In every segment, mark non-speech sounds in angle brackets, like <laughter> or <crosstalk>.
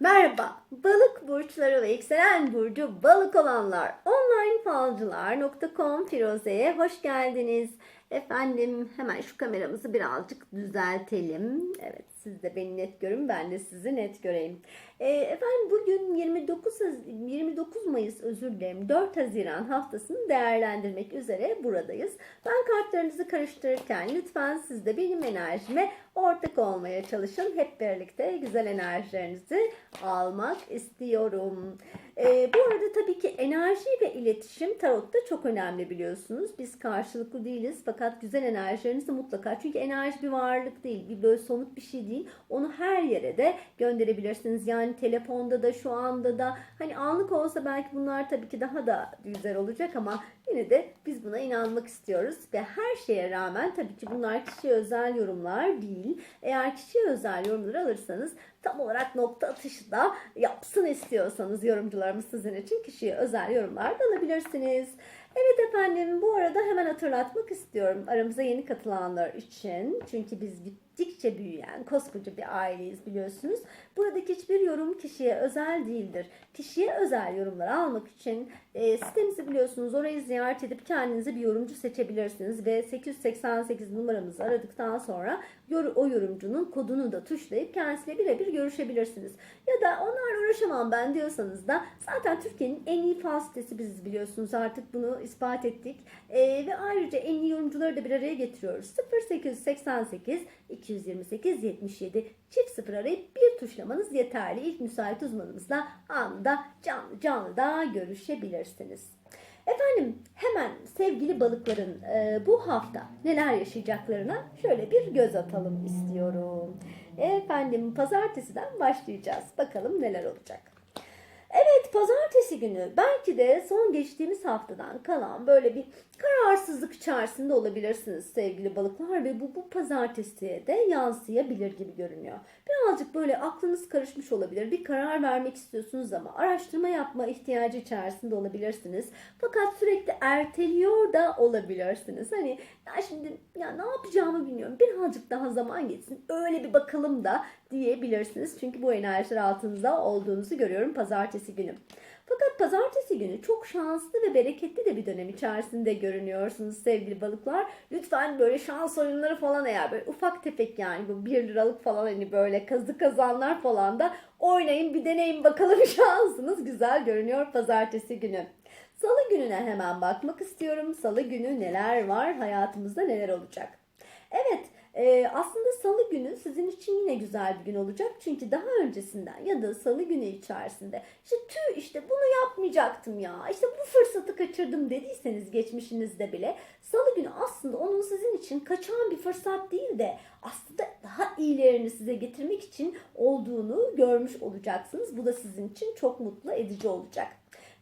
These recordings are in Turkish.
Merhaba, balık burçları ve yükselen burcu balık olanlar onlinefalcılar.com Firuze'ye hoş geldiniz. Efendim hemen şu kameramızı birazcık düzeltelim. Evet siz de beni net görün ben de sizi net göreyim. Ee, efendim bugün 29, Haz- 29 Mayıs özür dilerim 4 Haziran haftasını değerlendirmek üzere buradayız. Ben kartlarınızı karıştırırken lütfen siz de benim enerjime ortak olmaya çalışın. Hep birlikte güzel enerjilerinizi almak istiyorum. Ee, bu arada tabii ki enerji ve iletişim tarotta çok önemli biliyorsunuz. Biz karşılıklı değiliz fakat güzel enerjilerinizi mutlaka çünkü enerji bir varlık değil, bir böyle somut bir şey değil. Onu her yere de gönderebilirsiniz. Yani telefonda da şu anda da hani anlık olsa belki bunlar tabii ki daha da güzel olacak ama yine de biz buna inanmak istiyoruz ve her şeye rağmen tabii ki bunlar kişiye özel yorumlar değil. Eğer kişiye özel yorumları alırsanız tam olarak nokta atışı da yapsın istiyorsanız yorumcularımız sizin için kişiye özel yorumlar da alabilirsiniz. Evet efendim bu arada hemen hatırlatmak istiyorum aramıza yeni katılanlar için. Çünkü biz gittikçe büyüyen koskoca bir aileyiz biliyorsunuz. Buradaki hiçbir yorum kişiye özel değildir. Kişiye özel yorumlar almak için e, sitemizi biliyorsunuz orayı ziyaret edip kendinize bir yorumcu seçebilirsiniz. Ve 888 numaramızı aradıktan sonra o yorumcunun kodunu da tuşlayıp kendisiyle birebir görüşebilirsiniz. Ya da onlarla uğraşamam ben diyorsanız da zaten Türkiye'nin en iyi fal sitesi biziz biliyorsunuz artık bunu ispat ettik. Ee, ve ayrıca en iyi yorumcuları da bir araya getiriyoruz. 0888 228 77 çift sıfır arayıp bir tuşlamanız yeterli. İlk müsait uzmanımızla anında canlı canlı da görüşebilirsiniz. Efendim hemen sevgili balıkların e, bu hafta neler yaşayacaklarına şöyle bir göz atalım istiyorum. Efendim pazartesiden başlayacağız. Bakalım neler olacak. Evet pazartesi günü belki de son geçtiğimiz haftadan kalan böyle bir kararsızlık içerisinde olabilirsiniz sevgili balıklar ve bu bu pazartesiye de yansıyabilir gibi görünüyor. Birazcık böyle aklınız karışmış olabilir. Bir karar vermek istiyorsunuz ama araştırma yapma ihtiyacı içerisinde olabilirsiniz. Fakat sürekli erteliyor da olabilirsiniz. Hani ya şimdi ya ne yapacağımı bilmiyorum. Birazcık daha zaman geçsin. Öyle bir bakalım da diyebilirsiniz. Çünkü bu enerjiler altınızda olduğunuzu görüyorum pazartesi günü. Fakat pazartesi günü çok şanslı ve bereketli de bir dönem içerisinde görünüyorsunuz sevgili balıklar. Lütfen böyle şans oyunları falan eğer böyle ufak tefek yani bu 1 liralık falan hani böyle kazı kazanlar falan da oynayın bir deneyin bakalım <laughs> şansınız güzel görünüyor pazartesi günü. Salı gününe hemen bakmak istiyorum. Salı günü neler var hayatımızda neler olacak? Evet ee, aslında salı günü sizin için yine güzel bir gün olacak. Çünkü daha öncesinden ya da salı günü içerisinde işte tüh işte bunu yapmayacaktım ya işte bu fırsatı kaçırdım dediyseniz geçmişinizde bile salı günü aslında onun sizin için kaçan bir fırsat değil de aslında daha iyilerini size getirmek için olduğunu görmüş olacaksınız. Bu da sizin için çok mutlu edici olacak.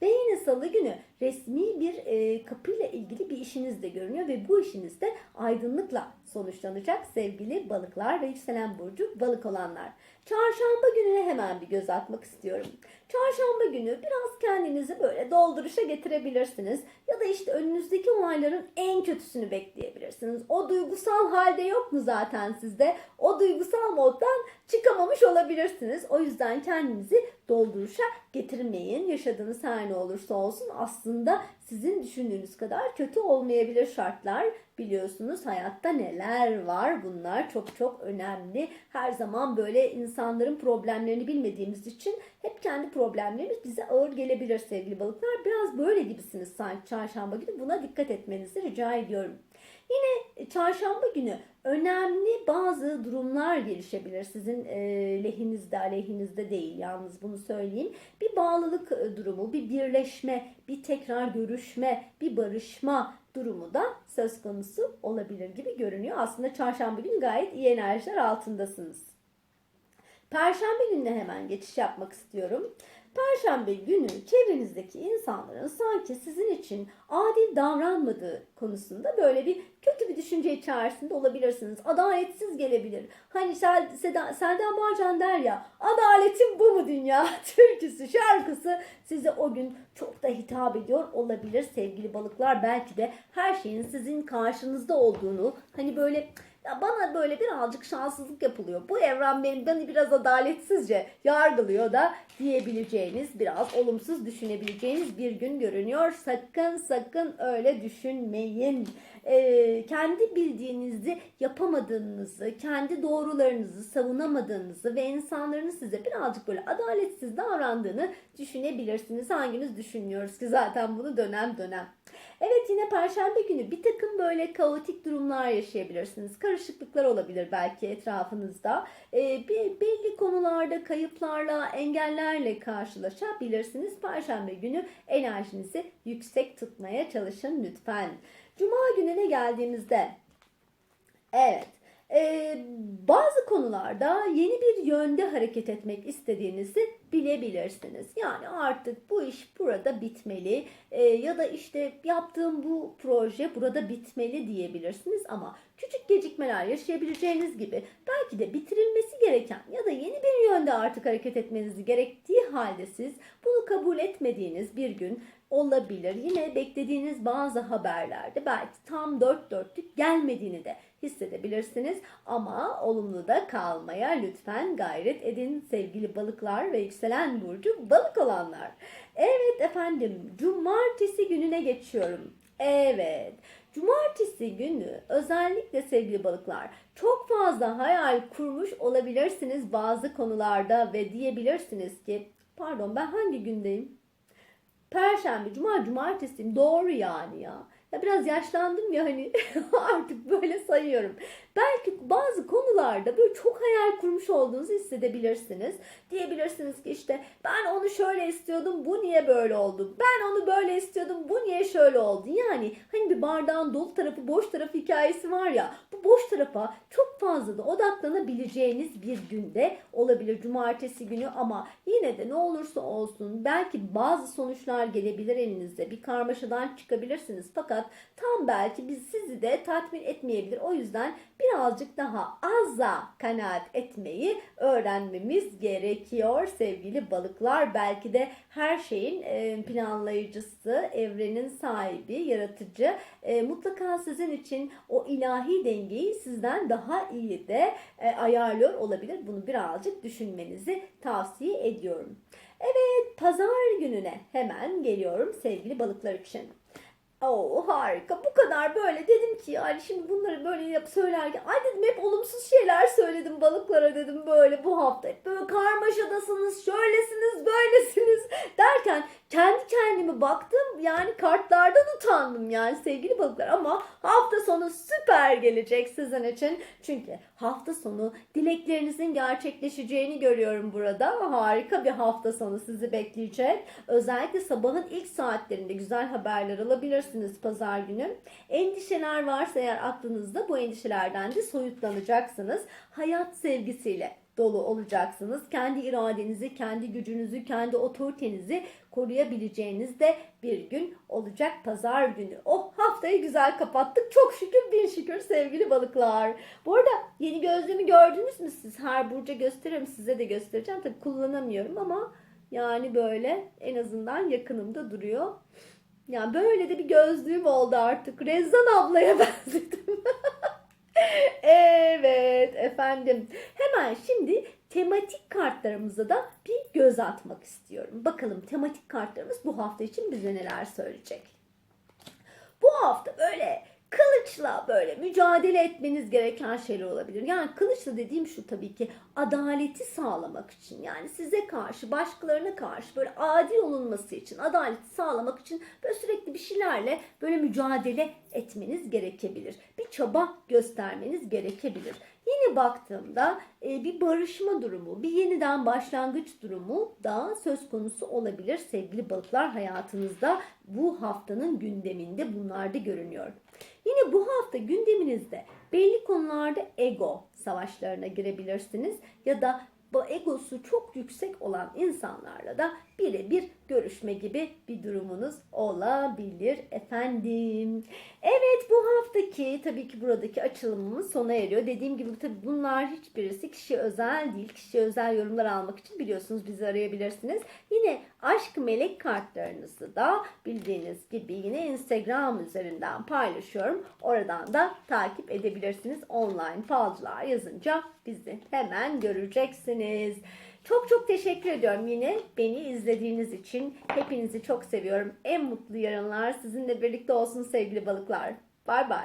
Ve yine salı günü resmi bir e, kapıyla ilgili bir işiniz de görünüyor ve bu işiniz de aydınlıkla sonuçlanacak sevgili balıklar ve yükselen burcu balık olanlar. Çarşamba gününe hemen bir göz atmak istiyorum. Çarşamba günü biraz kendinizi böyle dolduruşa getirebilirsiniz. Ya da işte önünüzdeki olayların en kötüsünü bekleyebilirsiniz. O duygusal halde yok mu zaten sizde? O duygusal moddan çıkamamış olabilirsiniz. O yüzden kendinizi dolduruşa getirmeyin. Yaşadığınız her ne olursa olsun aslında sizin düşündüğünüz kadar kötü olmayabilir şartlar. Biliyorsunuz hayatta neler var bunlar çok çok önemli. Her zaman böyle insanların problemlerini bilmediğimiz için hep kendi problemlerimiz bize ağır gelebilir sevgili balıklar. Biraz böyle gibisiniz sanki çarşamba günü. Buna dikkat etmenizi rica ediyorum. Yine çarşamba günü önemli bazı durumlar gelişebilir. Sizin e, lehinizde, aleyhinizde değil yalnız bunu söyleyeyim. Bir bağlılık durumu, bir birleşme, bir tekrar görüşme, bir barışma durumu da söz konusu olabilir gibi görünüyor. Aslında çarşamba günü gayet iyi enerjiler altındasınız. Perşembe gününe hemen geçiş yapmak istiyorum. Perşembe günü çevrenizdeki insanların sanki sizin için adil davranmadığı konusunda böyle bir kötü bir düşünce içerisinde olabilirsiniz. Adaletsiz gelebilir. Hani Sel Seda, Selda Bağcan der ya adaletin bu mu dünya <laughs> türküsü şarkısı size o gün çok da hitap ediyor olabilir sevgili balıklar. Belki de her şeyin sizin karşınızda olduğunu hani böyle ya bana böyle birazcık şanssızlık yapılıyor. Bu evren benim beni biraz adaletsizce yargılıyor da diyebileceğiniz, biraz olumsuz düşünebileceğiniz bir gün görünüyor. Sakın sakın öyle düşünmeyin. Ee, kendi bildiğinizi yapamadığınızı, kendi doğrularınızı savunamadığınızı ve insanların size birazcık böyle adaletsiz davrandığını düşünebilirsiniz. Hanginiz düşünüyoruz ki zaten bunu dönem dönem. Evet yine perşembe günü bir takım böyle kaotik durumlar yaşayabilirsiniz. Karışıklıklar olabilir belki etrafınızda. Ee, bir, belli konularda kayıplarla, engellerle karşılaşabilirsiniz. Perşembe günü enerjinizi yüksek tutmaya çalışın lütfen. Cuma gününe geldiğimizde evet ee, bazı konularda yeni bir yönde hareket etmek istediğinizi bilebilirsiniz. Yani artık bu iş burada bitmeli ee, ya da işte yaptığım bu proje burada bitmeli diyebilirsiniz ama küçük gecikmeler yaşayabileceğiniz gibi belki de bitirilmesi gereken ya da yeni bir yönde artık hareket etmeniz gerektiği halde siz bunu kabul etmediğiniz bir gün olabilir. Yine beklediğiniz bazı haberlerde belki tam dört dörtlük gelmediğini de hissedebilirsiniz. Ama olumlu da kalmaya lütfen gayret edin sevgili balıklar ve yükselen burcu balık olanlar. Evet efendim cumartesi gününe geçiyorum. Evet. Cumartesi günü özellikle sevgili balıklar çok fazla hayal kurmuş olabilirsiniz bazı konularda ve diyebilirsiniz ki pardon ben hangi gündeyim? Perşembe, cuma, cumartesiyim. Doğru yani ya. Ya biraz yaşlandım ya hani <laughs> artık böyle sayıyorum. Belki bazı konularda böyle çok hayal kurmuş olduğunuzu hissedebilirsiniz. Diyebilirsiniz ki işte ben onu şöyle istiyordum bu niye böyle oldu? Ben onu böyle istiyordum bu niye şöyle oldu? Yani hani bir bardağın dolu tarafı boş tarafı hikayesi var ya bu boş tarafa çok fazla da odaklanabileceğiniz bir günde olabilir cumartesi günü ama yine de ne olursa olsun belki bazı sonuçlar gelebilir elinizde bir karmaşadan çıkabilirsiniz fakat tam belki biz sizi de tatmin etmeyebilir o yüzden birazcık daha azza kanaat etmeyi öğrenmemiz gerekiyor sevgili balıklar. Belki de her şeyin e, planlayıcısı, evrenin sahibi, yaratıcı e, mutlaka sizin için o ilahi dengeyi sizden daha iyi de e, ayarlıyor olabilir. Bunu birazcık düşünmenizi tavsiye ediyorum. Evet, pazar gününe hemen geliyorum sevgili balıklar için. Oo harika. Bu kadar böyle dedim ki yani şimdi bunları böyle yap söylerken ay dedim hep olumsuz şeyler söyledim balıklara dedim böyle bu hafta. Hep böyle karmaşadasınız, şöylesiniz, böylesiniz derken kendi kendime baktım yani kartlardan utandım yani sevgili balıklar ama hafta sonu süper gelecek sizin için. Çünkü hafta sonu dileklerinizin gerçekleşeceğini görüyorum burada. Harika bir hafta sonu sizi bekleyecek. Özellikle sabahın ilk saatlerinde güzel haberler alabilirsiniz pazar günü. Endişeler varsa eğer aklınızda bu endişelerden de soyutlanacaksınız. Hayat sevgisiyle dolu olacaksınız. Kendi iradenizi, kendi gücünüzü, kendi otoritenizi koruyabileceğiniz de bir gün olacak pazar günü. Oh haftayı güzel kapattık. Çok şükür bin şükür sevgili balıklar. Bu arada yeni gözlüğümü gördünüz mü siz? Her burca gösteririm size de göstereceğim. Tabii kullanamıyorum ama yani böyle en azından yakınımda duruyor. Yani böyle de bir gözlüğüm oldu artık. Rezzan ablaya <laughs> benzedim. evet efendim. Hemen şimdi tematik kartlarımıza da bir göz atmak istiyorum. Bakalım tematik kartlarımız bu hafta için bize neler söyleyecek. Bu hafta böyle kılıçla böyle mücadele etmeniz gereken şeyler olabilir. Yani kılıçla dediğim şu tabii ki adaleti sağlamak için yani size karşı başkalarına karşı böyle adil olunması için adaleti sağlamak için böyle sürekli bir şeylerle böyle mücadele etmeniz gerekebilir. Bir çaba göstermeniz gerekebilir. Yine baktığımda e, bir barışma durumu, bir yeniden başlangıç durumu da söz konusu olabilir sevgili balıklar hayatınızda. Bu haftanın gündeminde bunlar da görünüyor. Yine bu hafta gündeminizde belli konularda ego savaşlarına girebilirsiniz ya da bu egosu çok yüksek olan insanlarla da birebir görüşme gibi bir durumunuz olabilir efendim. Evet bu haftaki tabii ki buradaki açılımımız sona eriyor. Dediğim gibi tabii bunlar hiçbirisi kişi özel değil. Kişi özel yorumlar almak için biliyorsunuz bizi arayabilirsiniz. Yine aşk melek kartlarınızı da bildiğiniz gibi yine Instagram üzerinden paylaşıyorum. Oradan da takip edebilirsiniz. Online falcılar yazınca bizi hemen göreceksiniz. Çok çok teşekkür ediyorum yine beni izlediğiniz için. Hepinizi çok seviyorum. En mutlu yarınlar sizinle birlikte olsun sevgili balıklar. Bay bay.